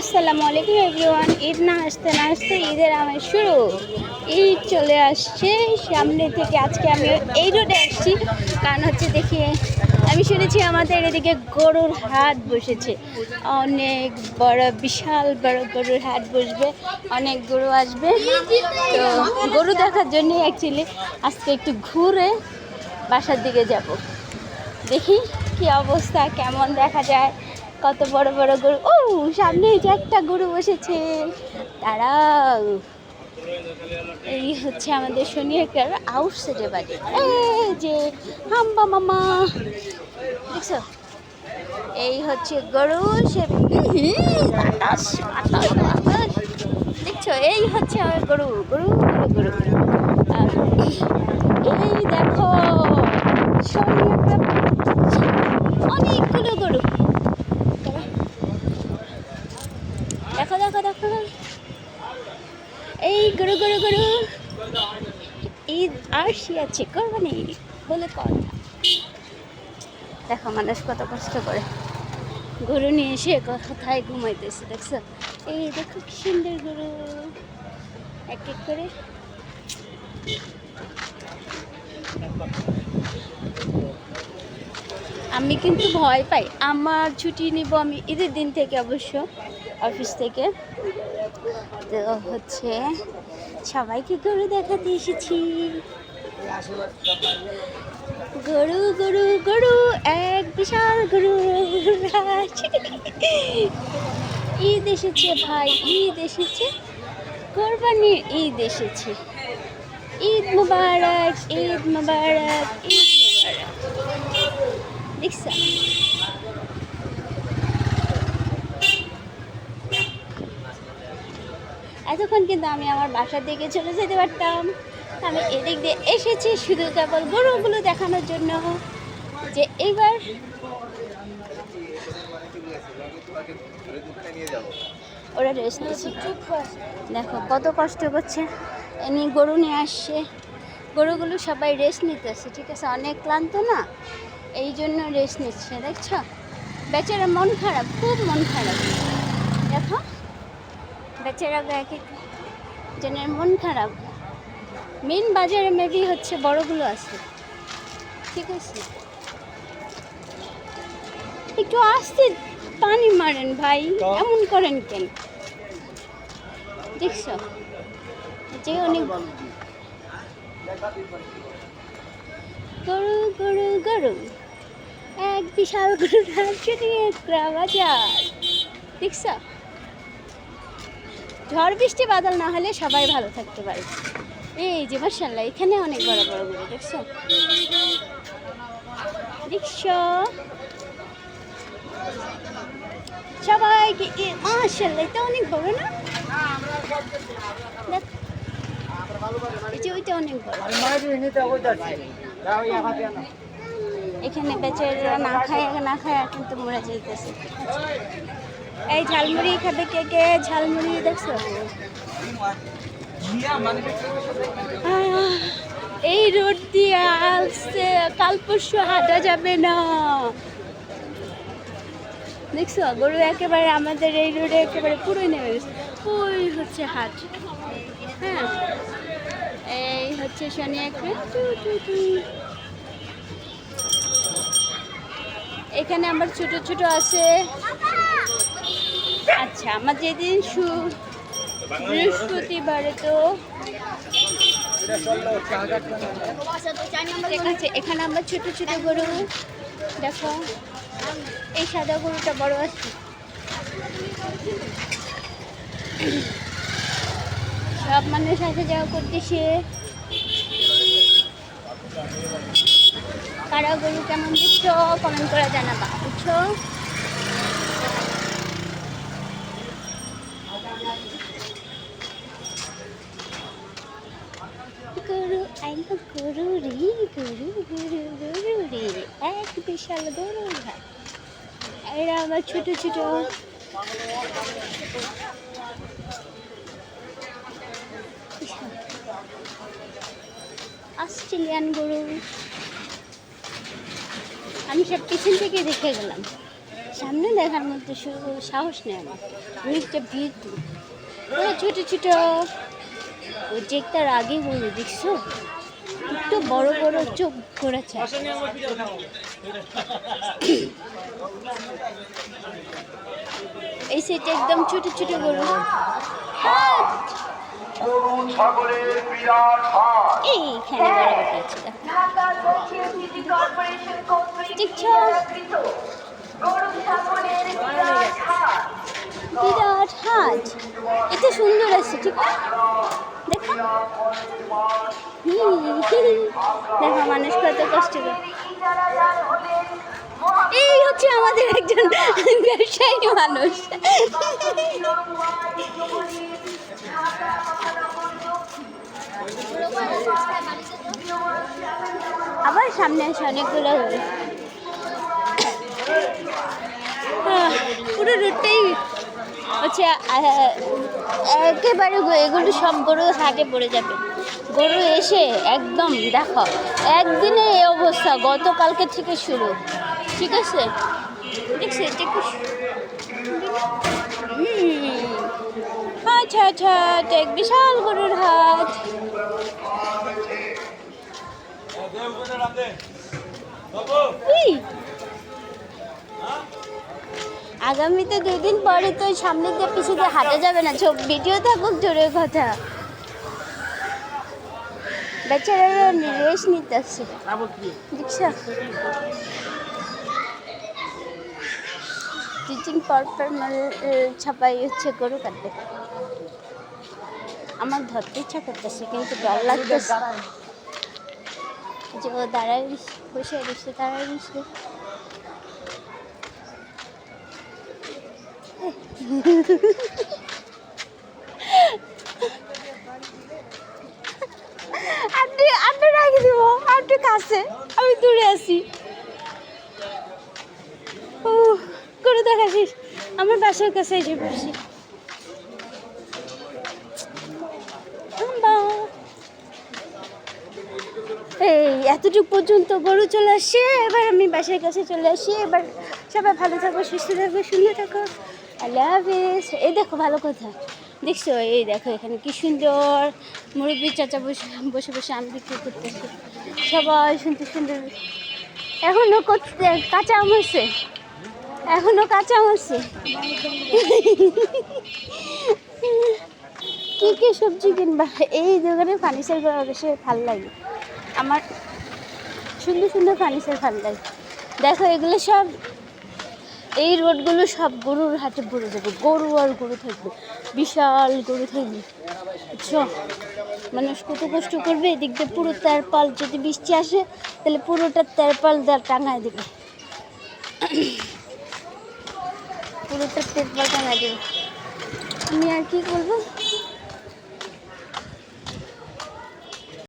আসসালামু আলাইকুম এভরিওয়ান, ঈদ না আসতে না আসতে ঈদের আমার শুরু। ঈদ চলে আসছে, সামনে থেকে আজকে আমি এই রোডে আসছি। কারণ হচ্ছে দেখি, আমি শুনেছি আমাদের এদিকে গরুর হাট বসেছে। অনেক বড়, বিশাল বড় গরুর হাট বসবে, অনেক গরু আসবে। তো গরু দেখার জন্য অ্যাকচুয়ালি আজকে একটু ঘুরে বাসার দিকে যাব। দেখি কি অবস্থা, কেমন দেখা যায়। কত বড় বড় গরু। ও, সামনে যে একটা গরু বসেছে। তারা এই হচ্ছে আমাদের শনিয়াকার আউটসাইডে বাড়ি। যে হাম্বা মামা। দেখছ? এই হচ্ছে গরু, সে। দেখছ? এই হচ্ছে আমার গরু গরু গরু গরু। এই দেখো শনিয়াকার অনেকগুলো গরু দেখো দেখো দেখো এই গরু গরু গরু। ঈদ আর আসি আছে কোরবানি বলে কথা। দেখো মানুষ কত কষ্ট করে। গরু নিয়ে এসে কোথায় ঘুমাইতেছে, দেখছ? এই দেখো কি সুন্দর গরু। এক এক করে। আমি কিন্তু ভয় পাই। আমার ছুটি নিব আমি ঈদের দিন থেকে অবশ্য, অফিস থেকে। তো হচ্ছে সবাইকে গরু দেখাতে এসেছি। গরু গরু গরু, এক বিশাল গরু ঈদ এসেছে ভাই, ঈদ এসেছে। কোরবানির ঈদ এসেছে। ঈদ মুবারক ঈদ মুবারক ঈদ মুবারক। দেখছ? এতক্ষণ কিন্তু আমি আমার বাসার দিকে চলে যেতে পারতাম। আমি এদিক দিয়ে এসেছি শুধু কেবল গরুগুলো দেখানোর জন্য। যে এইবার ওরা রেস্ট নিচ্ছে দেখো কত কষ্ট করছে। এমনি গরু নিয়ে আসছে। গরুগুলো সবাই রেস্ট নিতেছে, ঠিক আছে? অনেক ক্লান্ত না? এই জন্য রেস্ট নিচ্ছে, দেখছ? বেচারা মন খারাপ, খুব মন খারাপ। দেখো। বেচারা এক জনের মন খারাপ। মেন বাজারে মেবি হচ্ছে বড়গুলো আছে। ঠিক আছে? একটু আসতে পানি মারেন ভাই এমন করেন কেন? দেখছ? যে অনেক গরু গরু গরু। এক বিশাল গরু রাজ্য নিয়ে বাজার। দেখছ? ঝড় বৃষ্টি বাদল না হলে সবাই ভালো থাকতে পারে। এই যে মার্শাল্লাহ এখানে অনেক বড় বড় গরু, দেখছ? দেখছ সবাইকে মার্শাল্লাহ এটা অনেক বড় না? এখানে বেচারা না খায় না খায়, কিন্তু মরে যেতেছে এই ঝালমুড়ি খাবে কে কে? ঝালমুড়ি দেখছ? এই রোড দিয়ে আসছে, কাল পরশু হাঁটা যাবে না। দেখছ, গরু একেবারে আমাদের এই রোডে একেবারে পুরোই নেমে গেছে। ওই হচ্ছে হাট। হ্যাঁ এই হচ্ছে শনি। এখানে আমার ছোট ছোট আছে। আচ্ছা আমার যেদিন বৃহস্পতিবারে তো আছে এখানে আমার ছোট ছোট গরু, দেখো, এই সাদা গরুটা বড় আছে। সব মানুষ আসা যাওয়া করতেছে। কারা গরু কেমন দেখছ কমেন্ট করে জানাবা, বুঝছ? গরু রে গরু। গরু রে এক বিশাল গরু ঘাট এরা আবার ছোট ছোট অস্ট্রেলিয়ান গরু আমি সব পিছন থেকে দেখে গেলাম। সামনে দেখার মধ্যে সাহস নেই আমার। অনেকটা ভিড় ওরা ছোটো ছোটো। ওই চেকটার আগে বলে দেখছ? একটু বড় বড় চোখ করেছে। এই সাইডে একদম ছোট ছোট গরু। বিরাট হাট। সিটি এটা সুন্দর আছে, ঠিক দেখো, মানুষ কত কষ্ট এই হচ্ছে আমাদের একজন ব্যবসায়ী মানুষ। আবার সামনে আছে অনেকগুলো পুরো রুটটাই হচ্ছে একেবারে এগুলো সব গরু হাটে পড়ে যাবে। গরু এসে একদম দেখো, একদিনে এই অবস্থা, গতকালকে থেকে শুরু। ঠিক আছে? আচ্ছা আচ্ছা এটা এক বিশাল গরুর হাট। আগামীতে দুই দিন পরে তো সামনে দিয়ে পিছিয়ে দিয়ে হাঁটা যাবে না। সব ভিডিও থাকুক, জোরের কথা। বেচারারা রেস্ট নিতেছে। দেখছ টিচিং পরপর ছাপাই হচ্ছে, গরু কাটবে। আমার ধরতে ইচ্ছা করতেছে, কিন্তু ডর লাগতেছে। যে ও দাঁড়ায় বসে রয়েছে দাঁড়ায় রয়েছে আপনি আপনি রাখি দিব। আপনি কাছে। আমি দূরে আছি। ও করে দেখাছিস। আমার বাসার কাছে এসে আম্বা। এই, এতটুকু পর্যন্ত গরু চলে আসছে। এবার আমি বাসার কাছে চলে আসি। এবার সবাই ভালো থাকো, সুস্থ থাকো, সুন্দর থাকো। আল্লাহ এই দেখো, ভালো কথা। দেখছ? এই দেখো, এখানে কি সুন্দর। মুরব্বী চাচা বসে বসে বসে আম বিক্রি করতেছে। সবাই সুন্দর সুন্দর। এখনও করতে, কাঁচা আম আছে এখনও কাঁচা আম আছে কি কি সবজি কিনবা? এই দোকানে ফার্নিচার করা বেশি ভালো লাগে। আমার সুন্দর সুন্দর ফার্নিচার ভালো লাগে। দেখো, এগুলো সব এই রোডগুলো সব গরুর হাতে পড়ে যাবে গরু আর গরু থাকবে, বিশাল গরু থাকবে। মানুষ কত কষ্ট করবে? এদিক দিয়ে পুরো তেরপাল যদি বৃষ্টি আসে, তাহলে পুরোটা তেরপাল দেওয়া টাঙায় দেবে। পুরোটা তেরপাল টাঙায় দেবে। আমি আর কি করব?